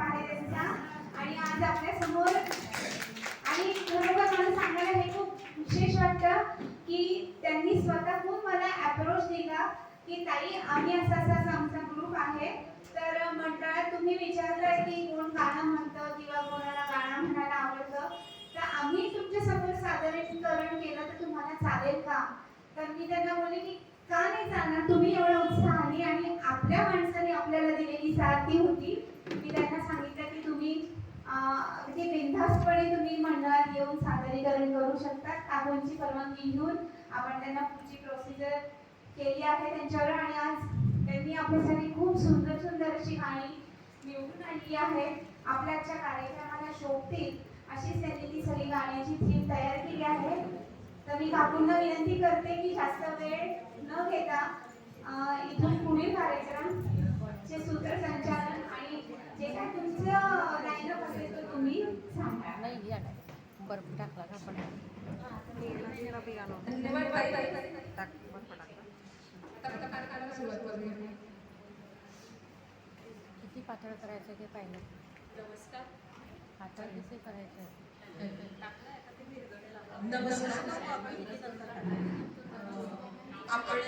आहे त्यांचा आणि आज आपल्यासमोर आणि खरोखर मला सांगायला हे खूप विशेष वाटतं की त्यांनी स्वतःहून मला अप्रोच दिला की ताई आम्ही असा असा आमचा ग्रुप आहे. तर मंडळात तुम्ही विचारलंय की कोण गाणं म्हणतं किंवा कोणाला गाणं म्हणायला आवडतं? तर आम्ही तुमच्यासमोर सादरीकरण केलं तर तुम्हाला चालेल का? तर मी त्यांना बोलले की का नाही चालणार? तुम्ही एवढं उत्साहाने आणि आपल्या माणसाने आपल्याला दिलेली साथ ती होती मी त्यांना सांगितलं की तुम्ही अं, अगदी बिनधास्तपणे तुम्ही मंडळात येऊन सादरीकरण करू शकता परवानगी घेऊन आपण त्यांना पुढची प्रोसिजर केली आहे त्यांच्यावर. आणि आज त्यांनी आपल्यासाठी खूप सुंदर सुंदर अशी गाणी निवडून आणली आहे. आपल्याच्या कार्यक्रमाला शोभतील अशीच त्यांनी ती सगळी गाण्याची थीम तयार केली आहे. तर मी काकूंना विनंती करते की जास्त वेळ न घेता इथून पुढील कार्यक्रम चे सूत्रसंचालन आणि जे काय तुमचं लाईनअप असेल तर तुम्ही बर्फ टाकला का आपण? टाक बर्फ टाकला किती पातळ करायचं ते पाहिलं? पातळ कसे करायचं? आपण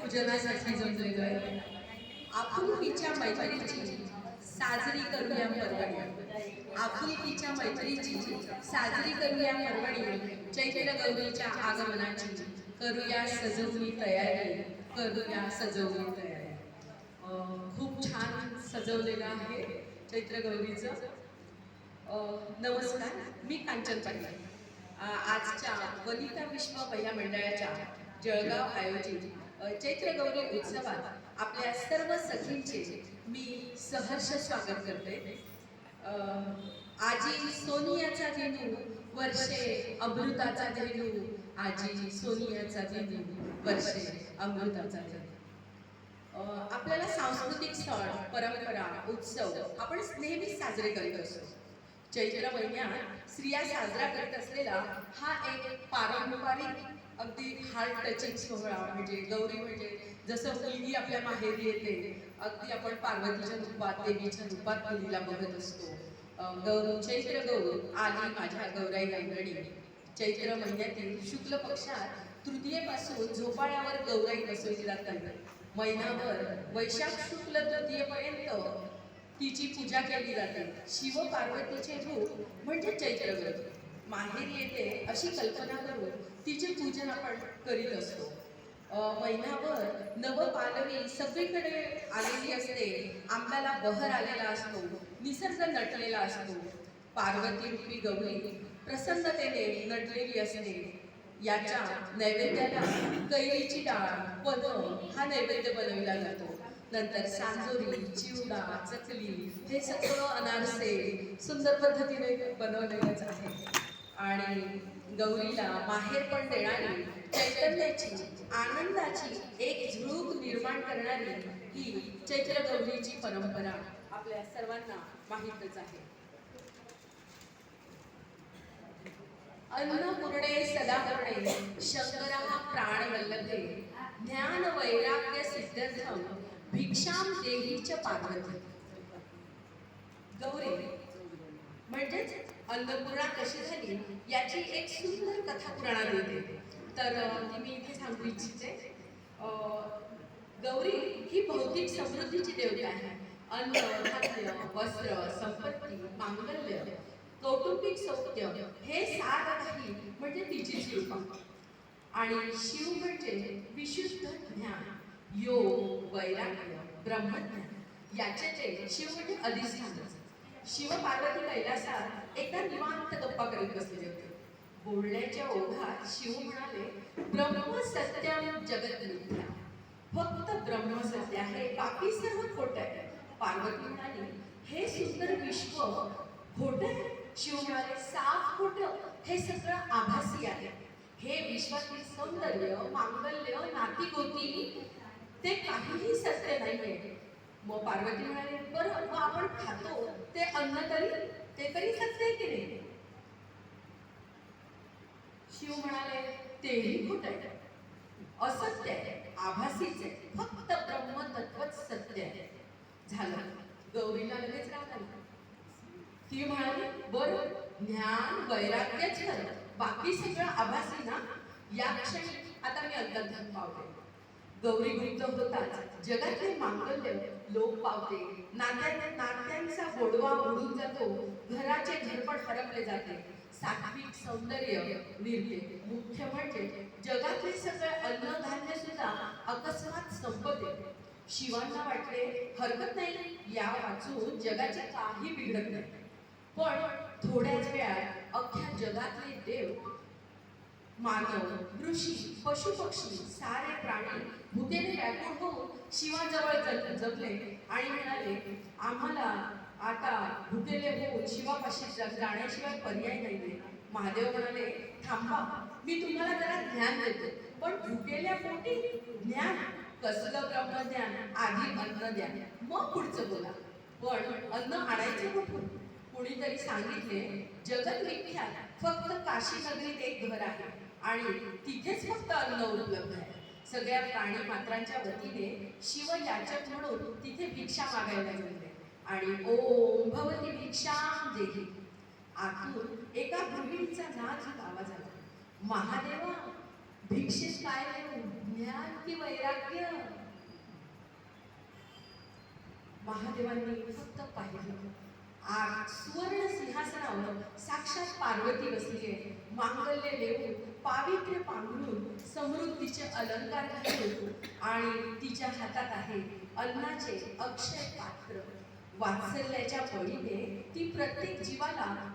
पूजनासाठी जमलेलो आहे आपुलकीच्या मैत्रीची साजरी करूया परवणी आपुलकीच्या मैत्रीची साजरी करूया परवणी चैत्र गौरीच्या आगमनाची करूया सजवली तयारी करूया सजवली तयारी. खूप छान सजवलेलं आहे चैत्र गौरीचं. नमस्कार मी कांचन पाटील. आजच्या वनिता विश्व महिला मंडळाच्या जळगाव आयोजित चैत्र गौरी उत्सवात आपल्या सर्व सखींचे मी सहर्ष स्वागत करते. आजी सोनियाचा दिनू वर्षे अमृताचा दिनू आजी सोनियाचा दिनू वर्षे अमृताचा दिनू आपल्याला सांस्कृतिक सण परंपरा उत्सव आपण नेहमीच साजरे करीत असतो. चैत्र महिन्यात स्त्रिया साजरा करत असलेला हा एक पारंपरिक अगदी हार्ट टचिंग सोहळा म्हणजे गौरी म्हणजे जसं मुलगी आपल्या माहेरी येते अगदी आपण पार्वतीच्या रूपात देवीच्या रूपात मुलीला बघत असतो. गौरव चैत्र गौर आली माझ्या गौराई रंगणी चैत्र महिन्यातील शुक्ल पक्षात तृतीयेपासून झोपाळ्यावर गौराई बसवली जातात महिनाभर वैशाख शुक्ल तृतीयेपर्यंत तिची पूजा केली जाते. शिव पार्वतीचे रूप म्हणजे चैत्र गौरी माहेर येते अशी कल्पना करून तिचे पूजन आपण करीत असतो. महिनाभर नवपालवी सगळीकडे आलेली असते. आंब्याला बहर आलेला असतो. निसर्ग नटलेला असतो. पार्वती रूपी गौरी प्रसन्नतेने नटलेली असते. याच्या नैवेद्याला कैरीची डाळ पद हा नैवेद्य बनविला जातो. नंतर सांजोरी चिवडा चकली हे सगळं अनारसे सुंदर पद्धतीने बनवलेलंच आहे. आणि गौरीला माहेर पण देणारी चैतन्याची आनंदाची एक झुळूक निर्माण करणारी ही चैत्र गौरीची परंपरा आपल्या सर्वांना माहीतच आहे. अन्नपूर्णे सदापूर्णे शंकरा प्राणवल्लभे ज्ञान वैराग्य सिद्धर्थम भिक्षाम देहीच पार्वती. गौरी म्हणजेच अन्नपूर्णा कशी झाली याची एक सुंदर कथा पुराणात येते तर ती मी इथे सांगू इच्छिते गौरी ही भौतिक समृद्धीची देवता आहे. अन्न खाद्य वस्त्र संपत्ती मांगल्य कौटुंबिक सौख्य हे सार काही म्हणजे तिचीच रूपा आणि शिव म्हणजे विशुद्ध ज्ञान योग वैराग्य ब्रह्मज्ञान. याचे ते शिव म्हणजे अधिष्ठानच. शिव पार्वती कैलासात एकदा निवांत गप्पा करीत बसलेले होते. बोलण्याच्या ओघात शिव म्हणाले ब्रह्म सत्यम जगत मिथ्या. फक्त ब्रह्म सत्य आहे बाकी सर्व खोट आहे. पार्वती म्हणाली हे सुंदर विश्व खोट आहे. शिव म्हणाले साफ खोट. हे सगळं आभासी आहे. हे विश्वातील सौंदर्य मांगल्य नाती गोती ते काहीही सत्य नाहीये. मग पार्वती म्हणाले बरं मग आपण खातो. ते अन्न तरी ते तरी सत्य की नाही? शिव म्हणाले तेही खोट आहे. असत्य आहे. आभासीच आहे. फक्त ब्रह्म तत्वच सत्य झालं. गौरीला लगेच राग आला. ती म्हणाली बरं ज्ञान वैराग्यच खरं. बाकी सगळं आभासी ना? या क्षणी आता मी अंतर्धन पावते गौरी गुप्त होताच जगातले मांगल्य लोक पावते नात्या नात्यांचा गोडवा उडून जातो घराचे घरपण हरपले जाते. सात्विक सौंदर्य निर्ते मुख्य म्हणजे जगातले सगळे अन्नधान्य सुद्धा अकस्मात संपते. शिवांना वाटले हरकत नाही या वाचून जगाचे काही बिघडत नाही. पण थोड्याच वेळात अख्ख्या जगातले देव मानव ऋषी पशु पक्षी सारे प्राणी भूतेने व्याकुळ होऊन शिवाजवळ जग- जगले आणि म्हणाले आम्हाला आता भुकेले होऊन शिवापाशी जाण्याशिवाय पर्याय नाहीये. महादेव म्हणाले थांबा मी तुम्हाला जरा ज्ञान देतो. पण भुकेल्या पोटी ज्ञान कसलं ब्रह्मज्ञान? आधी अन्न द्या मग पुढचं बोला. पण अन्न आणायचं कुठून? कुणीतरी सांगितले जगत विख्यात फक्त काशी नगरीत एक घर आहे. आणि तिथेच फक्त अन्न उपलब्ध आहे. सगळ्या प्राणी मात्रांच्या वतीने शिव याचक म्हणून तिथे भिक्षा मागायला गेले आणि ओम भवती भिक्षा देही. आतून एका गृहिणीचा नाच आवाज आला. महादेवा भिक्षेत काय ज्ञान की वैराग्य? महादेवांनी फक्त पाहिलं. आ सुवर्ण सिंहासनावर साक्षात पार्वती बसली आहे. मांगल्य देऊन पावित्र्य पांघरून समृद्धीचे अलंकार घालून आणि तिच्या हातात आहे अन्नाचे अक्षय पात्र. वात्सल्याच्या बळीने ती प्रत्येक जीवाला